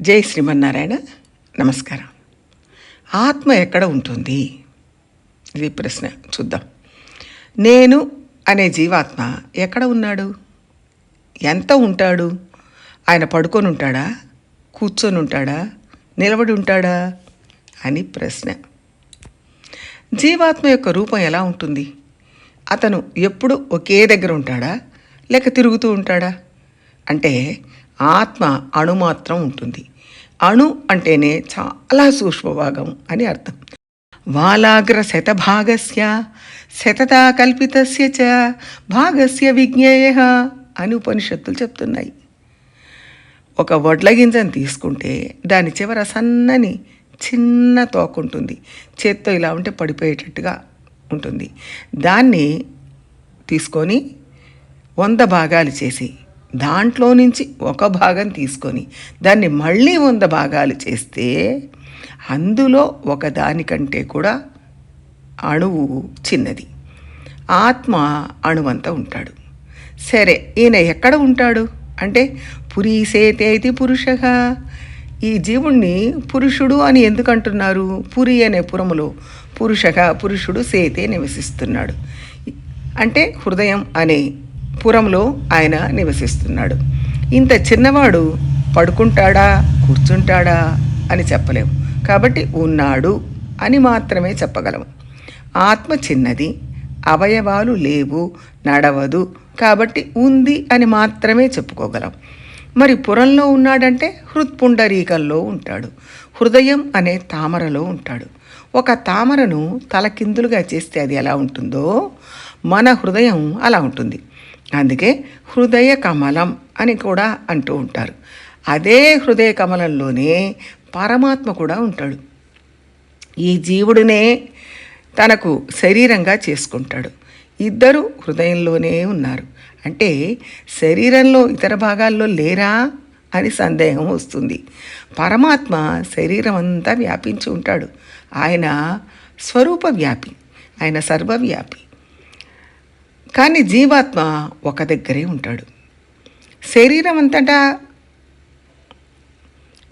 జై శ్రీమన్నారాయణ. నమస్కారం. ఆత్మ ఎక్కడ ఉంటుంది? ఇది ప్రశ్న. చూద్దాం. నేను అనే జీవాత్మ ఎక్కడ ఉన్నాడు? ఎంత ఉంటాడు? ఆయన పడుకొని ఉంటాడా? కూర్చొని ఉంటాడా? నిలబడి ఉంటాడా? అని ప్రశ్న. జీవాత్మ యొక్క రూపం ఎలా ఉంటుంది? అతను ఎప్పుడు ఒకే దగ్గర ఉంటాడా? లేక తిరుగుతూ ఉంటాడా? అంటే ఆత్మ అణు మాత్రం ఉంటుంది. అణు అంటేనే చాలా సూక్ష్మభాగం అని అర్థం. వాలాగ్ర శతభాగస్య శతతా కల్పితస్య చ భాగస్య విజ్ఞేయ అని ఉపనిషత్తులు చెప్తున్నాయి. ఒక వడ్ల గింజను తీసుకుంటే దాని చివర సన్నని చిన్న తోక ఉంటుంది. చేత్తో ఇలా ఉంటే పడిపోయేటట్టుగా ఉంటుంది. దాన్ని తీసుకొని వంద భాగాలు చేసి దాంట్లో నుంచి ఒక భాగం తీసుకొని దాన్ని మళ్ళీ వంద భాగాలు చేస్తే అందులో ఒక దానికంటే కూడా అణువు చిన్నది. ఆత్మ అణువంతా ఉంటాడు. సరే ఈయన ఎక్కడ ఉంటాడు? అంటే పురీసేతేతి పురుష. ఈ జీవుణ్ణి పురుషుడు అని ఎందుకు అంటున్నారు పురి అనే పురములో పురుషగా పురుషుడు సేతే నివసిస్తున్నాడు. అంటే హృదయం అనే పురంలో ఆయన నివసిస్తున్నాడు. ఇంత చిన్నవాడు పడుకుంటాడా కూర్చుంటాడా అని చెప్పలేము. కాబట్టి ఉన్నాడు అని మాత్రమే చెప్పగలము. ఆత్మ చిన్నది అవయవాలు లేవు నడవదు కాబట్టి ఉంది అని మాత్రమే చెప్పుకోగలం. మరి పురంలో ఉన్నాడంటే హృత్పుండరీకంలో ఉంటాడు. హృదయం అనే తామరలో ఉంటాడు. ఒక తామరను తలకిందులుగా చేస్తే అది ఎలా ఉంటుందో మన హృదయం అలా ఉంటుంది. అందుకే హృదయ కమలం అని కూడా అంటూ ఉంటారు. అదే హృదయ కమలంలోనే పరమాత్మ కూడా ఉంటాడు. ఈ జీవుడినే తనకు శరీరంగా చేసుకుంటాడు. ఇద్దరు హృదయంలోనే ఉన్నారు. అంటే శరీరంలో ఇతర భాగాల్లో లేరా అని సందేహం వస్తుంది. పరమాత్మ శరీరం అంతా వ్యాపించి ఉంటాడు. ఆయన స్వరూప వ్యాపి ఆయన సర్వవ్యాపి. కానీ జీవాత్మ ఒక దగ్గరే ఉంటాడు. శరీరం అంతటా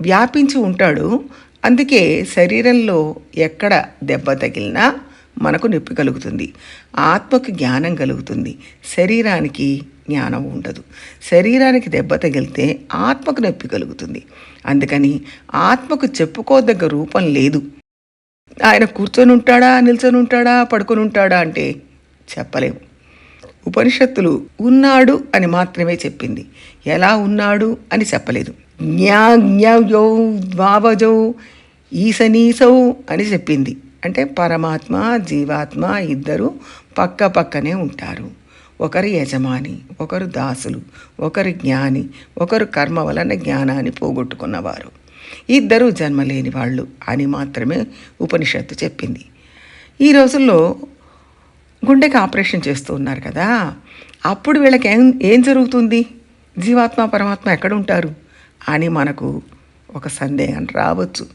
వ్యాపించి ఉంటాడు. అందుకే శరీరంలో ఎక్కడ దెబ్బ తగిలినా మనకు నొప్పి కలుగుతుంది. ఆత్మకు జ్ఞానం కలుగుతుంది. శరీరానికి జ్ఞానం ఉండదు. శరీరానికి దెబ్బ తగిలితే ఆత్మకు నొప్పి కలుగుతుంది. అందుకని ఆత్మకు చెప్పుకోదగ్గ రూపం లేదు. ఆయన కూర్చొని ఉంటాడా నిల్చొని ఉంటాడా పడుకొని ఉంటాడా అంటే చెప్పలేము ఉపనిషత్తులు ఉన్నాడు అని మాత్రమే చెప్పింది. ఎలా ఉన్నాడు అని చెప్పలేదు. జ్ఞా జ్ఞౌ ద్వావజౌ ఈశనీసౌ అని చెప్పింది. అంటే పరమాత్మ జీవాత్మ ఇద్దరు పక్క పక్కనే ఉంటారు. ఒకరు యజమాని ఒకరు దాసులు ఒకరు జ్ఞాని ఒకరు కర్మ వలన జ్ఞానాన్ని పోగొట్టుకున్నవారు. ఇద్దరు జన్మలేని వాళ్ళు అని మాత్రమే ఉపనిషత్తు చెప్పింది. ఈ రోజుల్లో గుండెకి ఆపరేషన్ చేస్తూ ఉన్నారు కదా అప్పుడు వీళ్ళకి ఏం ఏం జరుగుతుంది? జీవాత్మ పరమాత్మ ఎక్కడ ఉంటారు అని మనకు ఒక సందేహం రావచ్చు.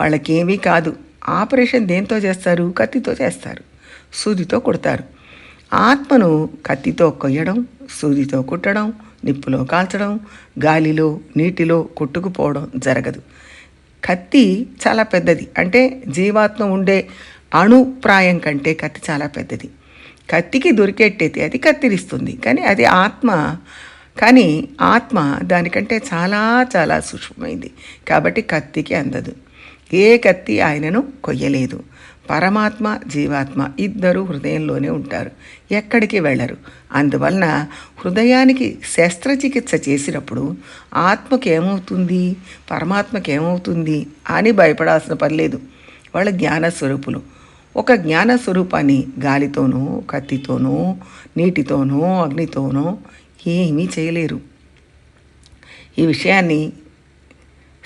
వాళ్ళకేమీ కాదు. ఆపరేషన్ దేంతో చేస్తారు? కత్తితో చేస్తారు. సూదితో కుడతారు. ఆత్మను కత్తితో కొయ్యడం సూదితో కుట్టడం నిప్పులో కాల్చడం గాలిలో నీటిలో కొట్టుకుపోవడం జరగదు. కత్తి చాలా పెద్దది. అంటే జీవాత్మ ఉండే అణుప్రాయం కంటే కత్తి చాలా పెద్దది. కత్తికి దొరికేట్టయితే అది కత్తిరిస్తుంది. కానీ అది ఆత్మ. కానీ ఆత్మ దానికంటే చాలా చాలా సూక్ష్మమైంది. కాబట్టి కత్తికి అందదు. ఏ కత్తి ఆయనను కొయ్యలేదు. పరమాత్మ జీవాత్మ ఇద్దరు హృదయంలోనే ఉంటారు. ఎక్కడికి వెళ్ళరు. అందువలన హృదయానికి శస్త్రచికిత్స చేసినప్పుడు ఆత్మకి ఏమవుతుంది పరమాత్మకి ఏమవుతుంది అని భయపడాల్సిన పని లేదు. వాళ్ళ జ్ఞానస్వరూపులు. ఒక జ్ఞాన స్వరూపాన్ని గాలితోనో కత్తితోనో నీటితోనో అగ్నితోనో ఏమీ చేయలేరు. ఈ విషయాన్ని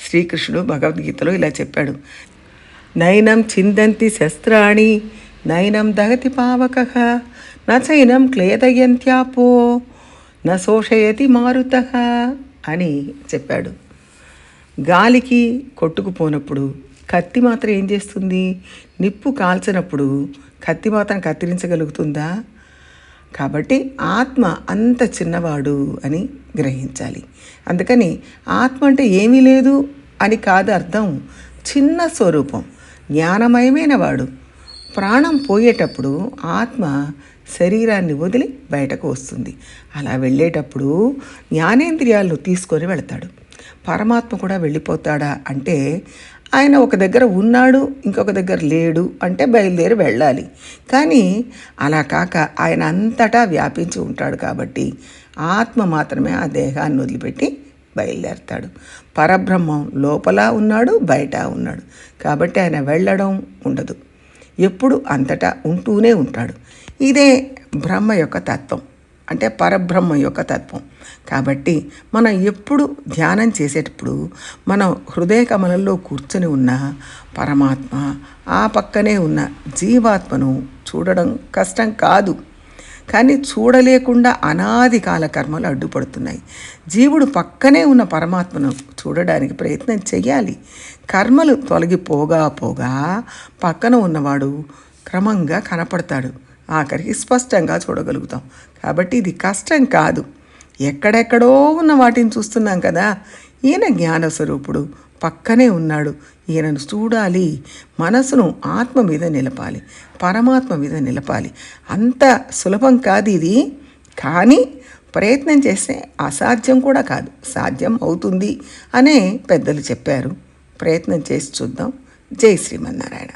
శ్రీకృష్ణుడు భగవద్గీతలో ఇలా చెప్పాడు. నైనం చిందంతి శస్త్రాణి నైనం దగతి పావక నైనం క్లేదయంత్యాపో న శోషయతి మారుత అని చెప్పాడు. గాలికి కొట్టుకుపోనప్పుడు కత్తి మాత్రం ఏం చేస్తుంది? నిప్పు కాల్చినప్పుడు కత్తి మాత్రం కత్తిరించగలుగుతుందా? కాబట్టి ఆత్మ అంత చిన్నవాడు అని గ్రహించాలి. అందుకని ఆత్మ అంటే ఏమీ లేదు అని కాదు అర్థం. చిన్న స్వరూపం. జ్ఞానమయమైన వాడు. ప్రాణం పోయేటప్పుడు ఆత్మ శరీరాన్ని వదిలి బయటకు వస్తుంది. అలా వెళ్ళేటప్పుడు జ్ఞానేంద్రియాలను తీసుకొని వెళతాడు. పరమాత్మ కూడా వెళ్ళిపోతాడా అంటే ఆయన ఒక దగ్గర ఉన్నాడు ఇంకొక దగ్గర లేడు అంటే బయలుదేరి వెళ్ళాలి. కానీ అలా కాక ఆయన అంతటా వ్యాపించి ఉంటాడు కాబట్టి ఆత్మ మాత్రమే ఆ దేహాన్ని వదిలిపెట్టి బయలుదేరతాడు. పరబ్రహ్మం లోపల ఉన్నాడు బయట ఉన్నాడు. కాబట్టి ఆయన వెళ్ళడం ఉండదు. ఎప్పుడు అంతటా ఉంటూనే ఉంటాడు. ఇదే బ్రహ్మ యొక్క తత్వం. అంటే పరబ్రహ్మ యొక్క తత్వం. కాబట్టి మనం ఎప్పుడు ధ్యానం చేసేటప్పుడు మనం హృదయ కమలంలో కూర్చొని ఉన్న పరమాత్మ ఆ పక్కనే ఉన్న జీవాత్మను చూడడం కష్టం కాదు. కానీ చూడలేకుండా అనాది కాల కర్మలు అడ్డుపడుతున్నాయి. జీవుడు పక్కనే ఉన్న పరమాత్మను చూడడానికి ప్రయత్నం చేయాలి కర్మలు తొలగిపోగా పోగా పక్కన ఉన్నవాడు క్రమంగా కనపడతాడు. ఆఖరికి స్పష్టంగా చూడగలుగుతాం. కాబట్టి ఇది కష్టం కాదు. ఎక్కడెక్కడో ఉన్న వాటిని చూస్తున్నాం కదా. ఈయన జ్ఞానస్వరూపుడు పక్కనే ఉన్నాడు. ఈయనను చూడాలి. మనసును ఆత్మ మీద నిలపాలి. పరమాత్మ మీద నిలపాలి. అంత సులభం కాదు ఇది. కానీ ప్రయత్నం చేస్తే అసాధ్యం కూడా కాదు. సాధ్యం అవుతుంది అనే పెద్దలు చెప్పారు. ప్రయత్నం చేసి చూద్దాం. జై శ్రీమన్నారాయణ